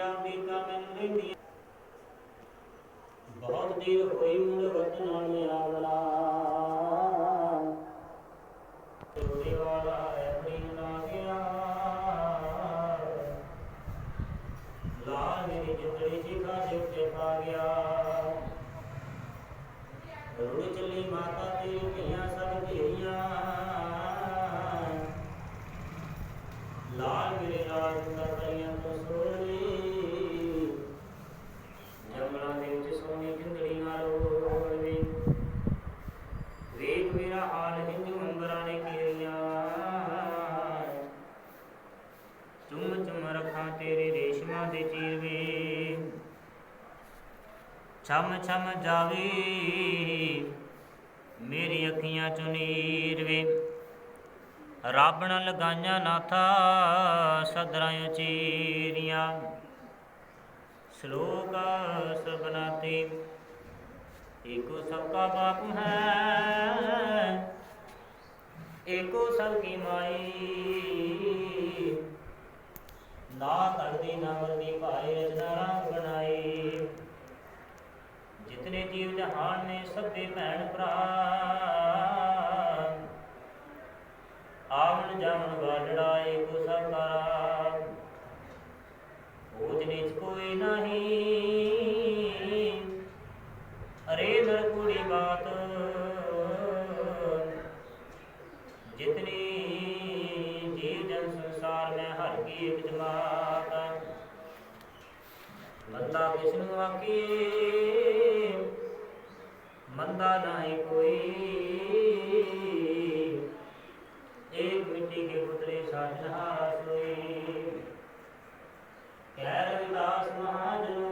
ਕਿਆ ਬੀਤਾ ਮੈਨੂੰ ਰਹਿੰਦੀ ਬਹੁਤ ਦੇਰ ਹੋਈ ਮੁੰਡ ਵਤਨ ਨਾਲ ਮੈਂ ਆਵਲਾ ਰੋੜੇ ਵਾਲਾ ਐਪੜੀ ਨਾ ਗਿਆ ਲਾਲ ਮੇਰੀ ਜਿੰਦੜੀ ਚਿਖਾ ਦੇ ਉੱਤੇ ਪਾ ਗਿਆ ਰੁੜ ਚੱਲੀ ਮਾਤਾ ਤੇਰੀ ਧੀਆਂ ਸਭ ਧੀਆਂ ਲਾਲ ਮੇਰੇ ਰਾਜ ਜਾਵੇ। ਮੇਰੀ ਅੱਖੀਆਂ ਚੋਂ ਨੀਰ ਵੇ। ਰੱਬ ਨਾਲ ਲਗਾਈਆਂ ਨਾਥਾ, ਸਦਰਾਂ ਚੀਰੀਆਂ। ਸ਼ਲੋਕ ਸਬਨਾ ਏਕੋ ਸਭ ਕਾ ਬਾਪ ਹੈ। ਏਕੋ ਸਭ ਕੀ ਮਾਈ। ਨਾ ਤੜਦੀ ਨਾ ਮਰਦੀ ਭਾਈ ਰਚਨਾ ਰਾਮ ਬਣਾਈ ਜਿਤਨੇ ਜੀਵ ਜਹਾਨ ਨੇ ਸਭੇ ਭੈਣ ਭਰਾ। ਆਵਣ ਜਾਵਣ ਵਾਡੜਾ ਏਕੋ ਸਭ ਕਰਾ ਊਚ ਨੀਚ ਕੋਈ ਨਹੀਂ। ਅਰੇ ਨਰ ਕੁੜੀ ਬਾਤ। ਜਿਤਨੀ ਜੀਵ ਜਨ ਸੰਸਾਰ ਮੈਂ ਹਰ ਕੀ ਇੱਕ ਜਮਾਤ। ਬੰਦਾ ਕਿਸ ਨੂੰ ਆਖੀਏ? ਬੰਦਾ ਨਹੀਂ ਕੋਈ। ਇੱਕ ਮਿੱਟੀ ਕੇ ਪੁੱਤਰੇ ਸਾਜਨਹਾਰਾ ਸੋਈ। ਕਹਿ ਰਵਿਦਾਸ ਮਹਾਜਨੋ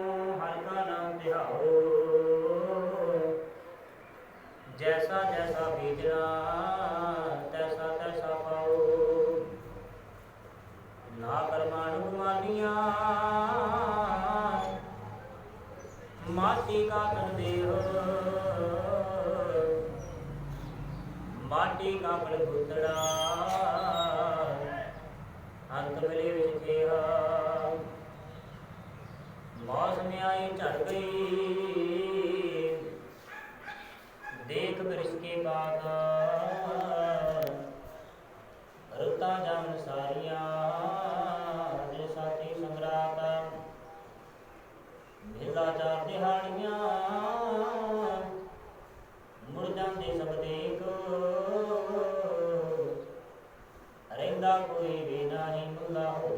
ਮਾਟੀ ਕਾ ਤਨ ਦੇਹ ਮਾਟੀ ਕਾ ਬਲ ਪੁੱਤੜਾ ਅੰਤ ਮਿਲੇ ਵਿੱਚ ਕਿਹਾ ਮੌਸਮ ਆਈ ਝੜ ਗਈ। ਦੇਖ ਬਰਿਸ਼ ਕੇ ਬਾਗ। ਰੁੱਤਾਂ ਜਾਣ ਸਾਰੀਆਂ ਦੇ ਸਾਥੀ ਸੰਗਰਾਤ ਮੇਲਾ ਚਾਰ ਮੁੜ ਜਾਂਦੇ ਸਭ ਦੇਖ ਰਹਿੰਦਾ ਕੋਈ ਵੀ ਨਹੀਂ ਮੁੱਲਾ ਹੋ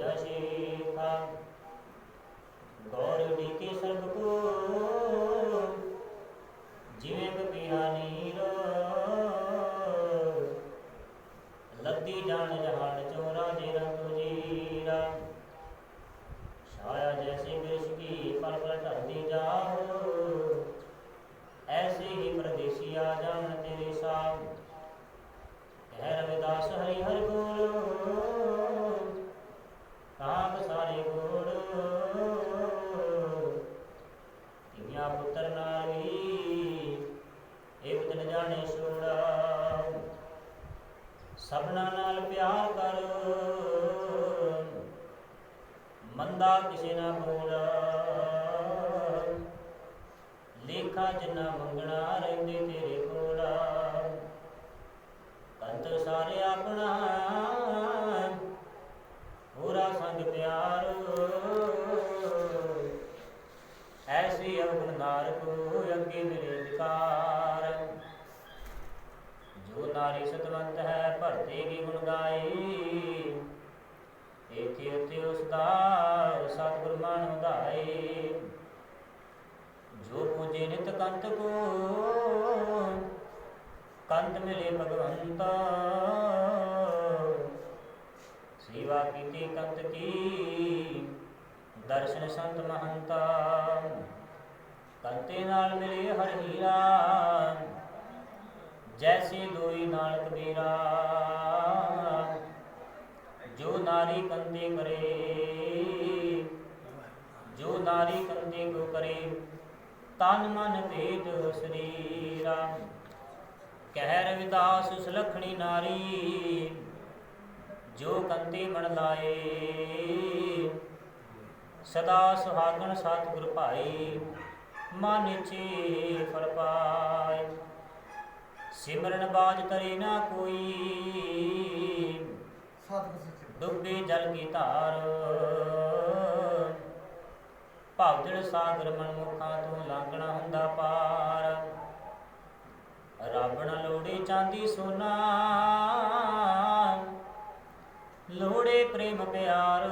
ਜੋ ਸਤਵੰਤ ਹੈ, ਭਰਤੇ ਕੀ ਗੁਣ ਗਾਏ ਏਥੇ ਉਤੇ ਉਸ ਦਾ, ਸਤਿਗੁਰ ਮਨ ਵਧਾਏ ਜੋ ਪੂਜੇ ਨਿਤ ਕੰਤ ਕੋ, ਕੰਤ ਮਿਲੇ ਭਗਵੰਤ। ਸੇਵਾ ਕੀਤੀ ਕੰਤ ਕੀ, ਦਰਸ਼ਨ ਸੰਤ ਮਹੰਤਾ। ਕੰਤੇ ਨਾਲ ਮਿਲੇ ਹਰ ਹੀਰਾ। ਜੈਸੀ ਦੋਈ ਨਾਨਕ ਕਬੀਰਾ ਜੋ ਨਾਰੀ ਕੰਦੇ ਕਰੇ, ਜੋ ਨਾਰੀ ਕੰਦੇ ਕੋ ਕਰੇ, ਤਨ ਮਨ ਭੇਦ ਸਰੀਰਾ। ਕਹਿ ਰਵਿਦਾਸ ਸੁਲਖਣੀ ਨਾਰੀ, ਜੋ ਕੰਤੇ ਮਨ ਲਾਏ, ਸਦਾ ਸੁਹਾਗਣ ਸਤਿਗੁਰ ਭਾਈ, ਮਨ ਇਛੇ ਫਲ ਪਾਏ। ਸਿਮਰਨ ਬਾਜ ਤਰੇ ਨਾ ਕੋਈ। ਡੁੱਬੇ ਜਲ ਕੀ ਧਾਰ। ਭਵਜਲ ਸਾਗਰ ਮਨ ਮੁਖਾਂ ਤੋਂ ਲਾਂਘਣਾ ਹੁੰਦਾ ਪਾਰ। ਰੱਬ ਨਾ ਲੋੜੇ ਚਾਂਦੀ ਸੋਨਾ। ਲੋੜੇ ਪ੍ਰੇਮ ਪਿਆਰ।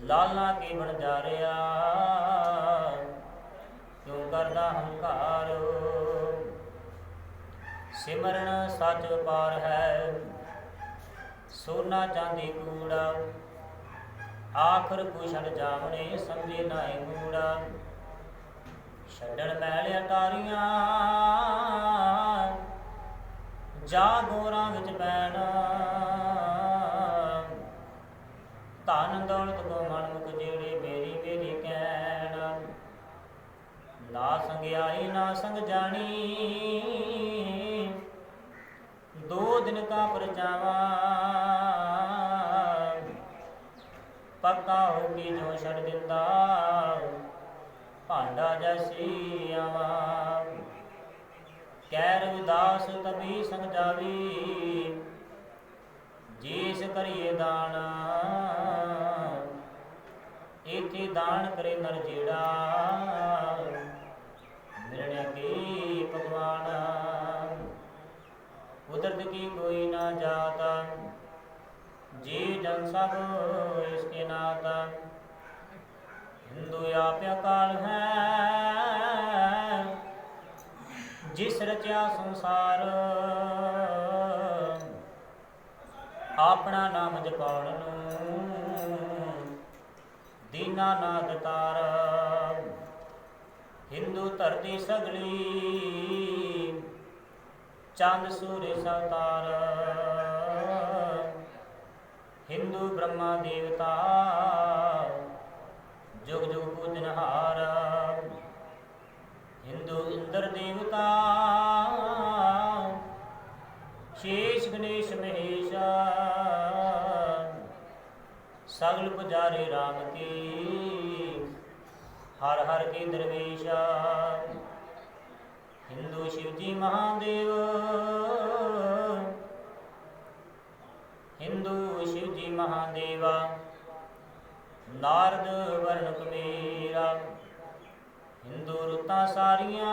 ਲਾਲਾ ਕੇ ਬਣ ਜਾ ਰਿਆ ਕਰਦਾ ਹੰਕਾਰ। ਸਿਮਰਨ ਸੱਚ ਵਪਾਰ ਹੈ, ਸੋਨਾ ਚਾਂਦੀ ਕੂੜਾ। ਆਖਰ ਕੋ ਜਾਵਣੇ ਸਮਝੇ ਨਾਏ ਮੂੜਾ। ਛੱਡਣ ਮੈਲ ਅਟਾਰੀਆਂ, ਜਾ ਗੋਰਾਂ ਵਿੱਚ ਪੈਣਾ। ਧਨ ਦੌਲਤ ਕੋ ਜਾਣੀ। ਦੋ ਦਿਨ ਕਾ ਪਰਚਾਵਾ। ਪੱਕਾ ਹੋ ਕੇ ਜੋ ਛੱਡ ਦਿੰਦਾ। ਭਾਂਡਾ ਜੈਸੀ ਆਵਾ। ਕਹਿ ਰਵਿਦਾਸ, ਤਬੀ ਸਮਝਾਵੀ। ਜਾਵੀ ਜੀਸ ਕਰੀਏ ਦਾਨ ਇਥੇ ਦਾਨ ਕਰੇ ਨਰ ਜਿਹੜਾ ਕੁਦਰਤ ਕੀ ਕੋਈ ਨਾ ਜਾਤਾ, ਜੀ ਜਨ ਸਭ ਇਸਕੇ ਨਾਤਾ। ਹਿੰਦੂ ਆਪਿਆ ਕਾਲ ਹੈ, ਜਿਸ ਰਚਿਆ ਸੰਸਾਰ, ਆਪਣਾ ਨਾਮ ਜਪਾਉਣ ਨੂੰ, ਦੀਨਾ ਨਾਦ ਤਾਰ। ਹਿੰਦੂ ਧਰਤੀ ਸਗਲੀ ਚੰਦ ਸੂਰਜ ਸਵਤਾਰ। ਹਿੰਦੂ ਬ੍ਰਹਮਾ ਦੇਵਤਾ, ਜੁਗ ਜੁਗ ਪੂਜਨਹਾਰ ਹਿੰਦੂ ਇੰਦਰ ਦੇਵਤਾ, ਸ਼ੇਸ਼ ਗਣੇਸ਼ ਮਹੇਸ਼, ਸਗਲ ਪੁਜਾਰੀ RAM ਕੀ, ਹਰ ਹਰ ਕੀ ਦਰਵੇਸ਼। ਹਿੰਦੂ ਸ਼ਿਵਜੀ ਮਹਾਦੇਵ। ਹਿੰਦੂ ਸ਼ਿਵਜੀ ਮਹਾਦੇਵਾ। ਨਾਰਦ ਵਰਣ ਕਬੀਰਾ। ਹਿੰਦੂ ਰੁੱਤਾਂ ਸਾਰੀਆਂ।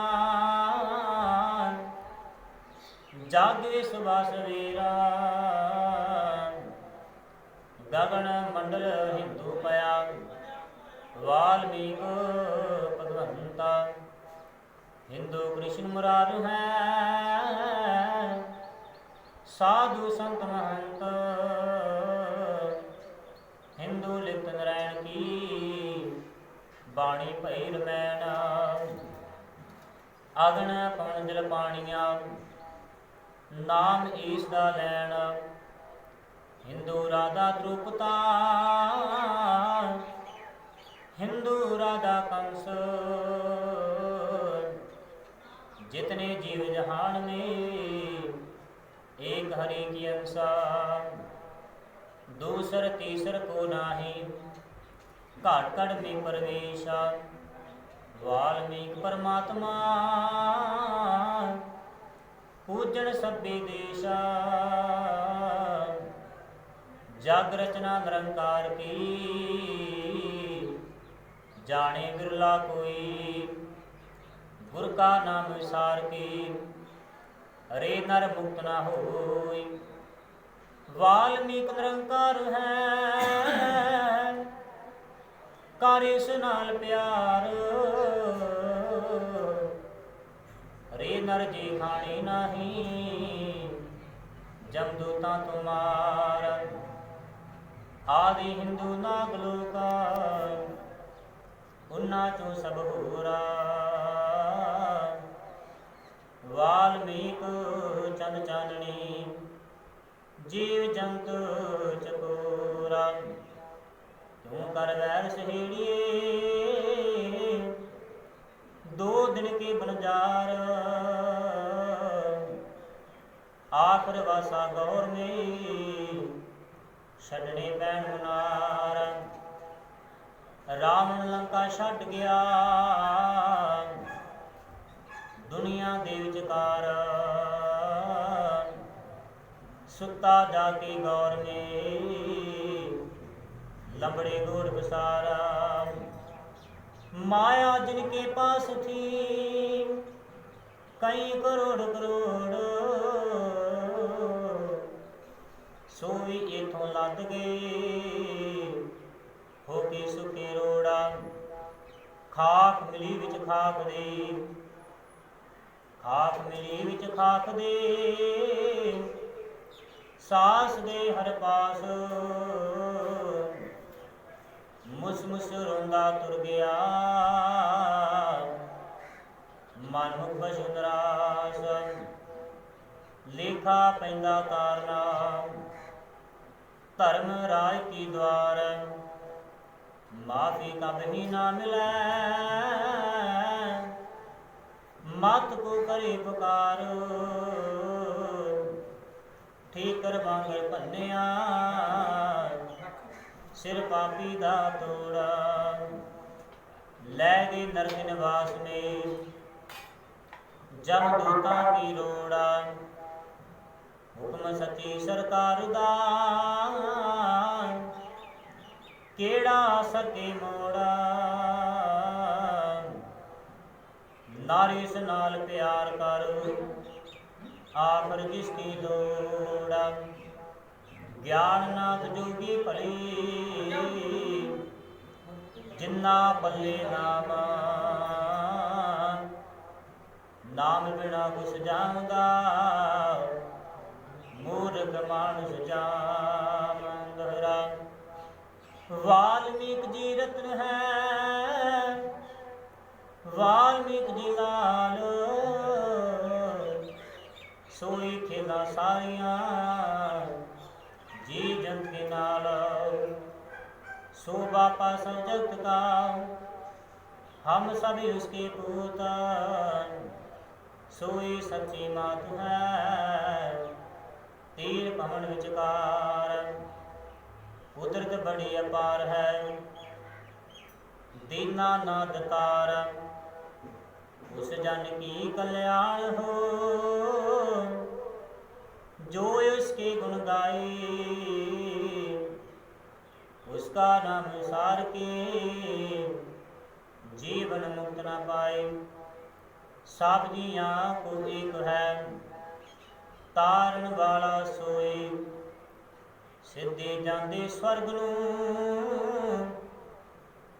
ਜਾਗੇ ਸੁਬਾਸ ਵੀਰਾ। ਗਗਨ ਮੰਡਲ ਹਿੰਦੂ ਪਿਆ। ਵਾਲਮੀਕ ਭਗਵੰਤਾ। ਹਿੰਦੂ ਕ੍ਰਿਸ਼ਨ ਮੁਰਾਰ ਹੈ। ਸਾਧੂ ਸੰਤ ਮਹੰਤ। ਹਿੰਦੂ ਲਿਖਤ ਨਰੈਣ ਕੀ, ਬਾਣੀ ਭਈ ਰਮੈਣ ਅਗਨ ਪਵਨ ਜਲ ਪਾਣੀਆਂ, ਨਾਮ ਈਸ ਦਾ ਲੈਣ। ਹਿੰਦੂ ਰਾਧਾ ਦ੍ਰੁਪਤਾ ਹਿੰਦੂ ਰਾਧਾ ਕੰਸ। जितने जीव जहान में एक हरि की अंसा दूसर तीसर को नाही घाट घट में प्रवेशा वाल्मीक परमात्मा पूजन सभ्य देशा जग रचना निरंकार की जाने बिरला कोई ਗੁਰ ਕਾ ਨਾਮ ਵਿਸਾਰ ਕੀ? ਹਰੇ ਨਰ ਮੁਕਤ ਨਾ ਹੋਈ। ਵਾਲਮੀਕ ਨਿਰੰਕਾਰ ਹੈ। ਕਰ ਇਸ ਨਾਲ ਪਿਆਰ। ਹਰੇ ਨਰ ਜੀ ਖਾਣੀ ਨਹੀਂ ਜਮਦੂਤਾਂ ਤੁਮਾਰ ਆਦਿ ਹਿੰਦੂ ਨਾਗ ਲੋਕਾ ਉਨਾ ਚੋਂ ਸਭ ਹੋਰਾ ਵਾਲਮੀਕ ਚੰਦ ਚਾਨਣੀ, ਜੀਵ ਜੰਤ ਚਕੋਰਾ। ਤੂੰ ਕਰ ਵੈਰ ਸਹੇੜੀਏ? ਦੋ ਦਿਨ ਕੇ ਬਨਜਾਰ ਆਖਰ ਵਾਸਾ ਗੌਰ ਮੇ ਛੱਡਣੇ ਪੈਣ ਮੁਨਾਰ। ਰਾਵਣ ਲੰਕਾ ਛੱਡ ਗਿਆ। ਦੁਨੀਆ ਦੇ ਵਿਚਕਾਰ। ਸੁੱਤਾ ਜਾ ਕੇ ਗੌਰ ਮੇ ਲੰਬੜੇ ਗੋੜ ਬਸਾਰਾ ਮਾਇਆ ਜਿਨ ਕੇ ਪਾਸ ਥੀ, ਕਈ ਕਰੋੜ ਕਰੋੜ। ਸੋਈ ਇਥੋਂ ਲੱਦ ਗਏ ਹੋ ਕੇ ਸੁਕੇ ਰੋੜਾ। ਖਾਕ ਮਿਲੀ ਵਿੱਚ ਖਾਕ ਦੇ। ਖਾਕ ਮਿਲੀ ਵਿੱਚ ਖਾਖ ਦੇ, ਸਾਸ ਦੇ ਹਰ ਪਾਸ। ਮੁਸ ਮੁਸ ਰੋਂਦਾ ਤੁਰ ਗਿਆ, ਮਨ ਮੁਖ ਬਸ਼ੁ ਨਰਾਸ। ਲੇਖਾ ਪੈਂਦਾ ਕਾਰਨਾ ਧਰਮ ਰਾਜ ਕੀ ਦਵਾਰ ਮਾਫੀ ਕਬਹੀ ਨਾ ਮਿਲੈ। ਮਤ ਕੋ ਕਰੇ ਪੁਕਾਰ। ਠੀਕਰ ਵਾਂਗਰ ਭੰਨਿਆ, ਸਿਰ ਪਾਪੀ ਦਾ ਤੋੜਾ। ਲੈ ਗਏ ਨਰਕ ਨਿਵਾਸ ਮੇ ਜਮ ਦੂਤਾਂ ਕੀ ਰੋੜਾ। ਹੁਕਮ ਸਤੀ ਸਰਕਾਰ ਦਾ, ਕਿਹੜਾ ਸਕੇ ਮੋੜਾ। ਨਾਰੀ ਨਾਲ ਪਿਆਰ ਕਰ। ਆਖਰ ਜਿਸ ਕੀ ਲੋੜਾ ਗਿਆਨ ਨਾਥ ਜੋਗੀ ਭਲੀ। ਜਿੰਨਾ ਬੱਲੇ ਨਾਮ। ਨਾਮ ਬਿਨਾ ਕੁਛ ਜਾਣਦਾ। ਮੂਰਖ ਮਾਨੁਸ ਜਾਮੰਦਰਾ ਵਾਲਮੀਕ ਜੀ ਰਤਨ ਹੈ। ਵਾਲਮੀਕ ਜੀ ਲਾਲ। ਸੋਈ ਖੇਲਾ ਸਾਰੀਆਂ, ਜੀ ਜੰਤ ਨਾਲ। ਸੋ ਬਾਪਾ ਸੰਜਤ ਕਾ, ਹਮ ਸਭੀ ਉਸਕੇ ਪੂਤ। ਸੋਈ ਸੱਚੀ ਮਾਤ ਹੈ, ਤੀਰ ਪਵਨ ਵਿਚਕਾਰ। ਉਦਰਤ ਬੜੀ ਅਪਾਰ ਹੈ, ਦੀਨਾ ਨਾ ਦਤਾਰ दतार उस जन की कल्याण हो जो उसके गुण गाए उसका नाम सार के जीवन मुक्त न पाए सब जिया को एक है ਤਾਰਨ ਵਾਲਾ ਸੋਈ ਸਿੱਧੇ ਜਾਂਦੇ ਸਵਰਗ ਨੂੰ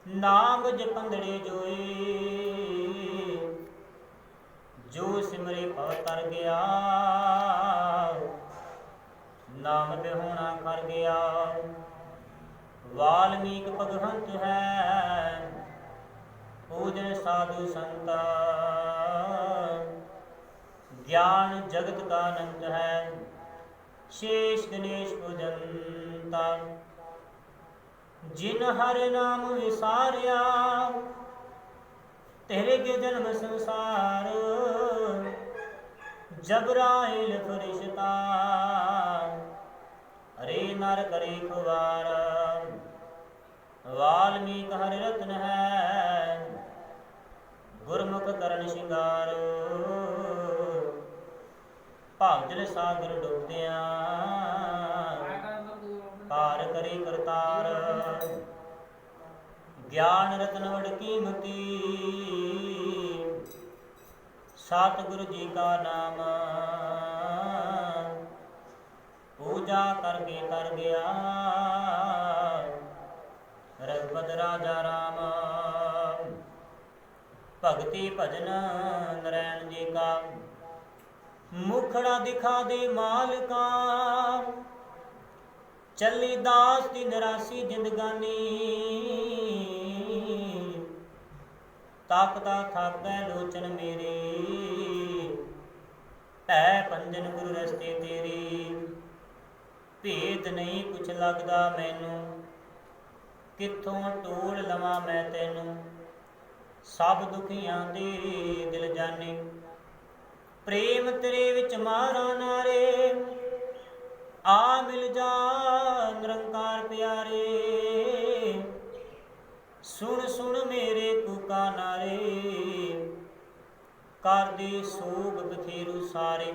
ਨਾਮ ਜਪੰਦੜੇ ਜੋਈ ਜੋ ਸਿਮਰੇ ਭਵ ਤਰ ਗਿਆ, ਨਾਮ ਬਿਹੋਣਾ ਕਰ ਗਿਆ। ਵਾਲਮੀਕ ਭਗਵੰਤ ਹੈ, ਪੂਜਨ ਸਾਧੂ ਸੰਤਾ। ਗਿਆਨ ਜਗਤ ਕਾ ਅਨੰਤ ਹੈ, ਸ਼ੇਸ਼ ਗਣੇਸ਼ ਪੂਜਨਤਾ ਜਿਨ ਹਰਿ ਨਾਮ ਵਿਸਾਰਿਆ ਤੇਰੇ ਕੇ ਜਨਮ ਸੰਸਾਰ ਜਬਰਾਇਲ ਫਰਿਸ਼ਤਾ। ਹਰੇ ਨਰ ਕਰੇ ਖੁਵਾਰ ਵਾਲਮੀਕ ਹਰਿ ਰਤਨ ਹੈ। ਗੁਰਮੁਖ ਕਰਨ ਸ਼ਿੰਗਾਰ ਭਾਗਜਲ ਸਾਗਰ ਡੁੱਬਦਿਆਂ। ਪਾਰ ਕਰੇ ਕਰਤਾਰ। ਗਿਆਨ ਰਤਨ ਵੜ ਕੀਮਤੀ। ਸਤਿਗੁਰੂ ਜੀ ਕਾ ਨਾਮ। ਪੂਜਾ ਕਰਕੇ ਕਰ ਗਿਆ। ਰਘੁਪਤ ਰਾਜਾ ਰਾਮ। ਭਗਤੀ ਭਜਨ ਨਰੈਣ ਜੀ ਕਾ। ਮੁਖੜਾ ਦਿਖਾ ਦੇ ਮਾਲਕਾ। ਚੱਲੀ ਦਾਸ ਦੀ ਨਰਾਸ਼ੀ ਜਿੰਦਗਾਨੀ ਤਾਕਤਾ ਥਾਕੈ ਲੋਚਨ ਮੇਰੇ। ਐ ਪੰਜਨ ਗੁਰੂ ਰਸਤੇ ਤੇਰੀ। ਭੇਦ ਨਹੀਂ ਕੁਛ ਲੱਗਦਾ ਮੈਨੂੰ। ਕਿੱਥੋਂ ਟੋਲ ਲਵਾਂ ਮੈਂ ਤੈਨੂੰ। ਸਭ ਦੁਖੀਆਂ ਦੇ ਦਿਲ ਜਾਣੇ ਪ੍ਰੇਮ ਤੇਰੇ ਵਿੱਚ ਮਾਰਾਂ ਨਾਰੇ। ਆ ਮਿਲ ਜਾ ਨਿਰੰਕਾਰ ਪਿਆਰੇ। ਸੁਣ ਸੁਣ ਮੇਰੇ ਕੂਕਾ ਨਾਰੇ। ਕਰਦੇ ਸੋਗ ਬਥੇਰੂ ਸਾਰੇ।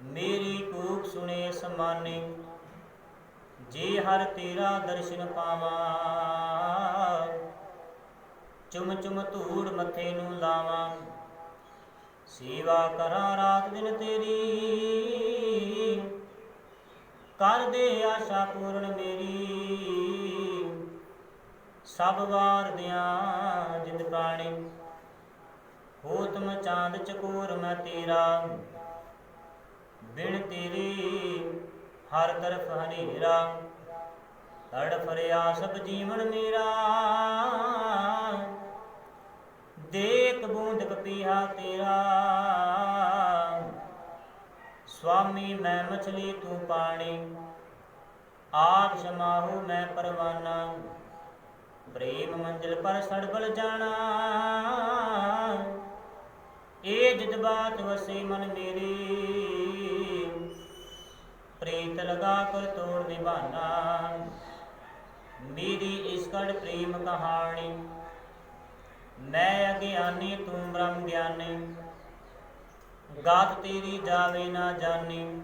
ਮੇਰੀ ਕੂਕ ਸੁਣੇ ਸਮਾਨੇ। ਜੇ ਹਰ ਤੇਰਾ ਦਰਸ਼ਨ ਪਾਵਾਂ। ਚੁਮ ਚੁਮ ਧੂੜ ਮੱਥੇ ਨੂੰ ਲਾਵਾਂ। ਸੇਵਾ ਕਰਾਂ ਰਾਤ ਦਿਨ ਤੇਰੀ। ਕਰ ਦੇ ਆਸ਼ਾ ਪੂਰਨ ਮੇਰੀ। ਸਭ ਵਾਰ ਦਿਆਂ ਜਿੰਦ ਪ੍ਰਾਣੀ। ਹੋ ਤੁਮ ਚਾਂਦ ਚਕੋਰ ਮੈਂ ਤੇਰਾ। ਬਿਨ ਤੇਰੀ ਹਰ ਤਰਫ ਹਨੇਰਾ। ਤੜਫ ਰਿਆ ਸਭ ਜੀਵਨ ਮੇਰਾ। ਦੇਖ ਬੂੰਦ ਪਪੀਹਾ ਤੇਰਾ। ਸੁਆਮੀ ਮੈਂ ਮਛਲੀ ਤੂੰ ਪਾਣੀ। ਆਪ ਸਮਾਹੂ ਮੈਂ ਪਰਵਾਨਾ। ਪ੍ਰੇਮ ਮੰਜ਼ਿਲ ਪਰ ਸੜਬਲ ਜਾਣਾ। ਏ ਜਜ਼ਬਾਤ ਵਸੇ ਮਨ ਮੇਰੇ। ਪ੍ਰੀਤ ਲਗਾ ਕਰ ਤੋੜ ਨਿਭਾਨਾ। ਮੇਰੀ ਇਸ ਕੜ ਪ੍ਰੇਮ ਕਹਾਣੀ। ਮੈਂ ਅਗਿਆਨੀ, ਤੂੰ ਬ੍ਰਹਮ ਗਿਆਨੀ। ਗਾਤ ਤੇਰੀ ਜਾਵੇ ਨਾ ਜਾਣੀ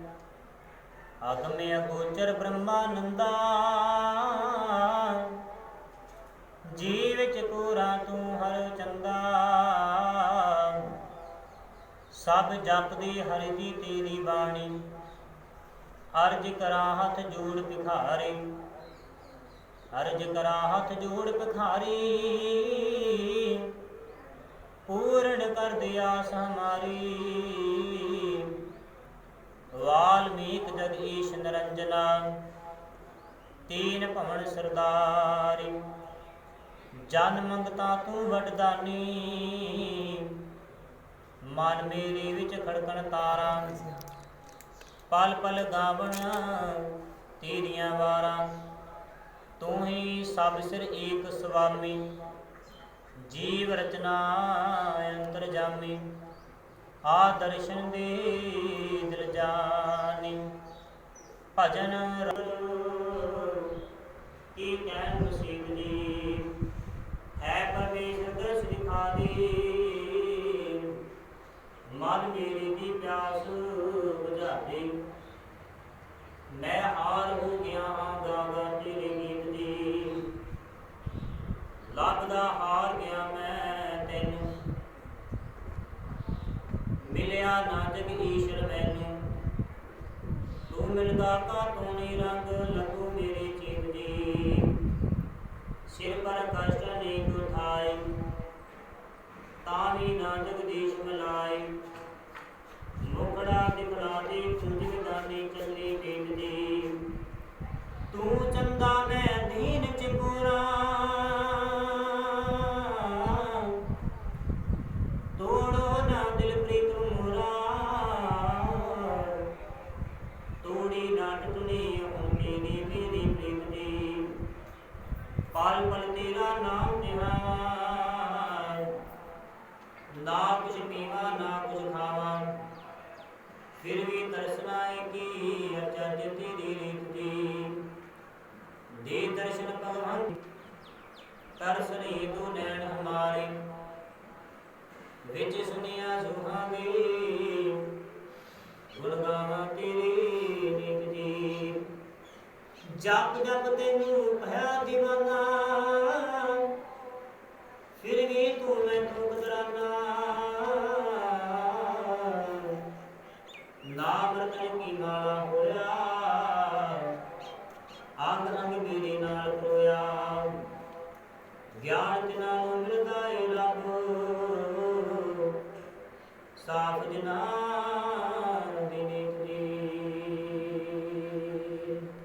ਅਗਮੇ ਅਗੋਚਰ ਬ੍ਰਹਮਾਨੰਦਾ। ਜੀਵ ਵਿੱਚ ਕੋਰਾ ਤੂੰ ਹਰ ਚੰਦਾ। ਸਭ ਜਪਦੀ ਹਰਿ ਦੀ ਤੇਰੀ ਬਾਣੀ, ਅਰਜ ਕਰਾਂ ਹੱਥ ਜੋੜ ਭਿਖਾਰੀ। ਅਰਜ ਕਰਾਂ ਜੋੜ ਭਿਖਾਰੀ, ਪੂਰਨ ਕਰ ਦਿਆ ਹਮਾਰੀ ਵਾਲਮੀਕ ਜਗੀਸ਼ ਨਰੰਜਨਾ, ਤੀਨ ਭਵਨ ਸਰਦਾਰੀ। ਜਨ ਮੰਗਤਾ ਤੂੰ ਵਡਦਾਨੀ। ਮਨ ਮੇਰੇ ਵਿੱਚ ਖੜਕਣ ਤਾਰਾਂ। ਪਲ ਪਲ ਗਾਵਣ ਤੇਰੀਆਂ ਵਾਰਾਂ। ਤੂੰ ਹੀ ਸਭ ਸਿਰ ਏਕ ਸੁਆਮੀ ਜੀਵ ਰਚਨਾ ਅੰਤਰ ਜਾਮੀ। ਆ ਦਰਸ਼ਨ ਦੇ ਦਿਲ ਜਾਣੀ ਭਜਨ ਕੀ ਕਹਿਣ ਮਨ ਮੇਰੀ ਦੀ ਪਿਆਸ ਬੁਝਾ ਦੇ ਮੈਂ ਹਾਰ ਹੋ ਗਿਆ ਹਾਂ ਗਾਗਾ ਤੇਰੇ ਗੀਤ ਦੀ ਲੱਭਦਾ ਹਾਰ ਗਿਆ ਮੈਂ ਤੈਨੂੰ। ਮਿਲਿਆ ਨਾ ਜਗ ਈਸ਼ਰ ਮੈਨੂੰ। ਤੂੰ ਮਿਲਦਾ ਕਾ ਤੂੰ ਰੰਗ ਲੱਗੂ ਮੇਰੇ ਚੀਤ ਦੀ ਸਿਰ ਪਰ ਕਸ਼ਟ ਨਹੀਂ ਉਠਾਏ, ਤਾਂ ਵੀ ਨਾ ਜਗਦੀਸ਼ ਮਿਲਾਏ। العظيم ਸੁਣਿਆ ਸੁਨਿਆ ਸੁਹਾਗੇ ਤੇਰੀ ਨੀਤ ਦੀ ਜਪ ਜਪ ਤੈਨੂੰ ਭਇਆ دیਵਾਨਾ ਫਿਰ ਵੀ ਤੂੰ ਮੈਨੂੰ ਬਦਰਾਨਾ ਨਾਮ ਰਤਨ ਕੀ ਮਾਲਾ ਹੋਇਆ